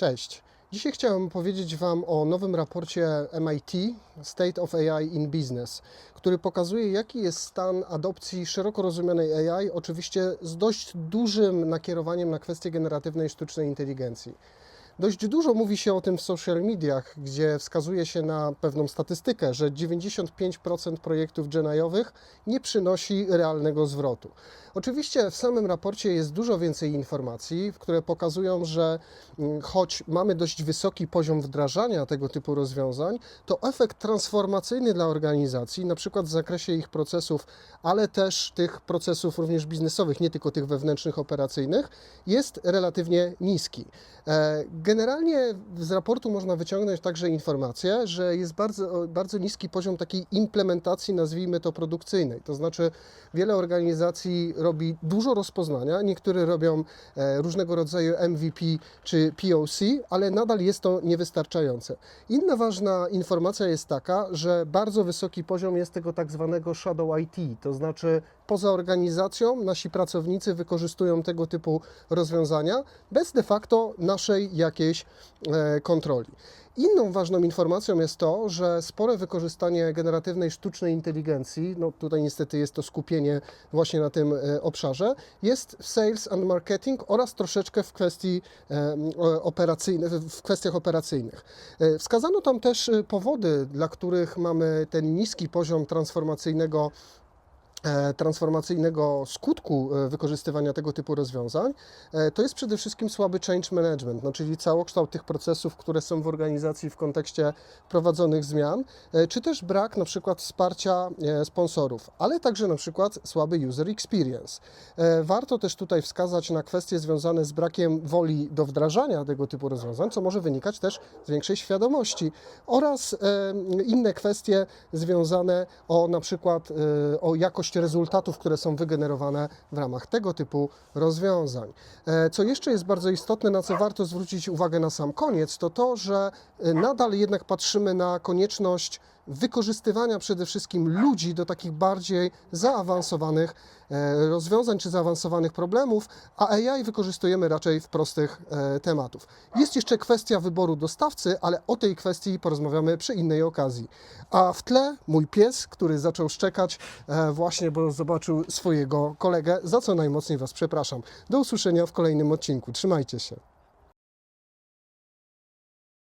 Cześć. Dzisiaj chciałem powiedzieć Wam o nowym raporcie MIT State of AI in Business, który pokazuje, jaki jest stan adopcji szeroko rozumianej AI, oczywiście z dość dużym nakierowaniem na kwestie generatywnej sztucznej inteligencji. Dość dużo mówi się o tym w social mediach, gdzie wskazuje się na pewną statystykę, że 95% projektów GenAIowych nie przynosi realnego zwrotu. Oczywiście w samym raporcie jest dużo więcej informacji, które pokazują, że mm, choć mamy dość wysoki poziom wdrażania tego typu rozwiązań, to efekt transformacyjny dla organizacji, na przykład w zakresie ich procesów, ale też tych procesów również biznesowych, nie tylko tych wewnętrznych, operacyjnych, jest relatywnie niski. Generalnie z raportu można wyciągnąć także informację, że jest bardzo, bardzo niski poziom takiej implementacji, nazwijmy to produkcyjnej. To znaczy, wiele organizacji robi dużo rozpoznania, niektóre robią e, różnego rodzaju MVP czy POC, ale nadal jest to niewystarczające. Inna ważna informacja jest taka, że bardzo wysoki poziom jest tego tak zwanego shadow IT, to znaczy poza organizacją nasi pracownicy wykorzystują tego typu rozwiązania bez de facto naszej jakiejś e, kontroli. Inną ważną informacją jest to, że spore wykorzystanie generatywnej sztucznej inteligencji, no tutaj niestety jest to skupienie właśnie na tym e, obszarze, jest w sales and marketing oraz troszeczkę w kwestii e, operacyjnych, w kwestiach operacyjnych. Wskazano tam też powody, dla których mamy ten niski poziom transformacyjnego transformacyjnego skutku e, wykorzystywania tego typu rozwiązań, e, to jest przede wszystkim słaby change management, no, czyli całokształt tych procesów, które są w organizacji w kontekście wprowadzonych zmian, e, czy też brak na przykład wsparcia e, sponsorów, ale także na przykład słaby user experience. E, Warto też tutaj wskazać na kwestie związane z brakiem woli do wdrażania tego typu rozwiązań, co może wynikać też z większej świadomości oraz e, inne kwestie związane o na przykład e, o rezultatów, które są wygenerowane w ramach tego typu rozwiązań. E, Co jeszcze jest bardzo istotne, na co warto zwrócić uwagę na sam koniec, to to, że e, nadal jednak patrzymy na konieczność wykorzystywania przede wszystkim ludzi do takich bardziej zaawansowanych e, rozwiązań czy zaawansowanych problemów, a AI wykorzystujemy raczej w prostych tematów. Jest jeszcze kwestia wyboru dostawcy, ale o tej kwestii porozmawiamy przy innej okazji. A w tle mój pies, który zaczął szczekać e, właśnie, bo zobaczył swojego kolegę, za co najmocniej Was przepraszam. Do usłyszenia w kolejnym odcinku. Trzymajcie się.